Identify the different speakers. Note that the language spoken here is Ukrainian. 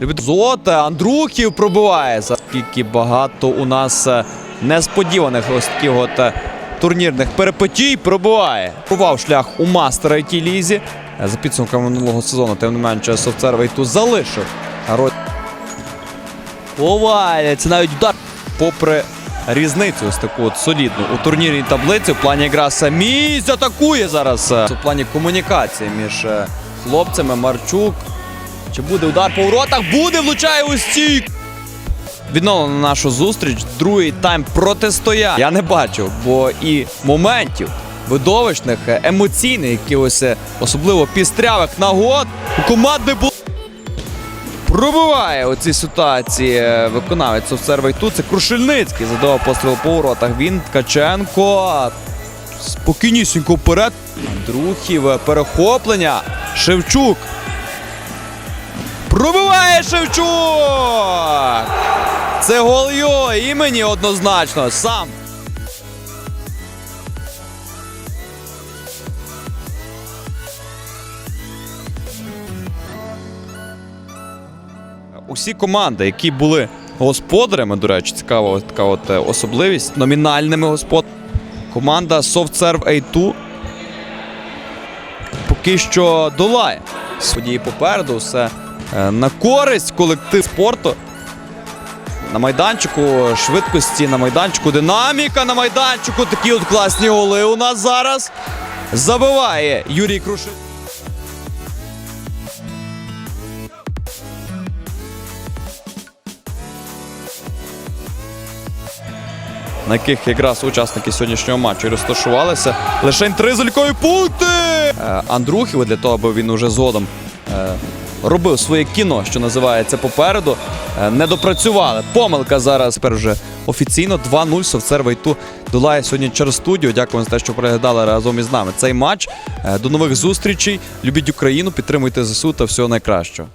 Speaker 1: Золота, Андрухів пробиває. Скільки багато у нас е, несподіваних ось таких от е, турнірних перепотій пробиває. Пробував шлях у мастера IT лізі. Е, За підсумками минулого сезону, тим не менше, Софтсервей тут залишив. Буває, навіть удар. Попри різницю ось таку от солідну у турнірній таблиці, в плані гра самість атакує зараз. У плані комунікації між хлопцями Марчук. Чи буде удар по воротах? Буде, влучає у стійк. Відновлено нашу зустріч. Другий тайм протистояння. Я не бачив, бо і моментів видовищних, е, емоційних, якихось е, особливо пістрявих нагод у команд не було. Пробиває у цій ситуації е, виконавець обсервий тут. Це Крушельницький задавав постріл по воротах. Він Ткаченко. Спокійнісінько вперед. Андрухів е, перехоплення. Шевчук. Пробиває Шевчук! Це гол його імені однозначно. Сам. Усі команди, які були господарями, до речі, цікава така от е, особливість, номінальними господарями. Команда SoftServe A2 поки що долає. Події попереду все на користь колектив спорту. На майданчику швидкості, на майданчику динаміка, на майданчику такі от класні голи у нас зараз. Забиває Юрій Крушин. на яких якраз учасники сьогоднішнього матчу розташувалися. Лише три залікові пункти. Е, Андрухів для того, аби він уже згодом е, робив своє кіно, що називається попереду. е, Не допрацювали. Помилка зараз тепер вже офіційно 2-0 Совцер Вайту долає сьогодні через студію. Дякую за те, що переглядали разом із нами цей матч. Е, До нових зустрічей. Любіть Україну, підтримуйте ЗСУ та всього найкращого.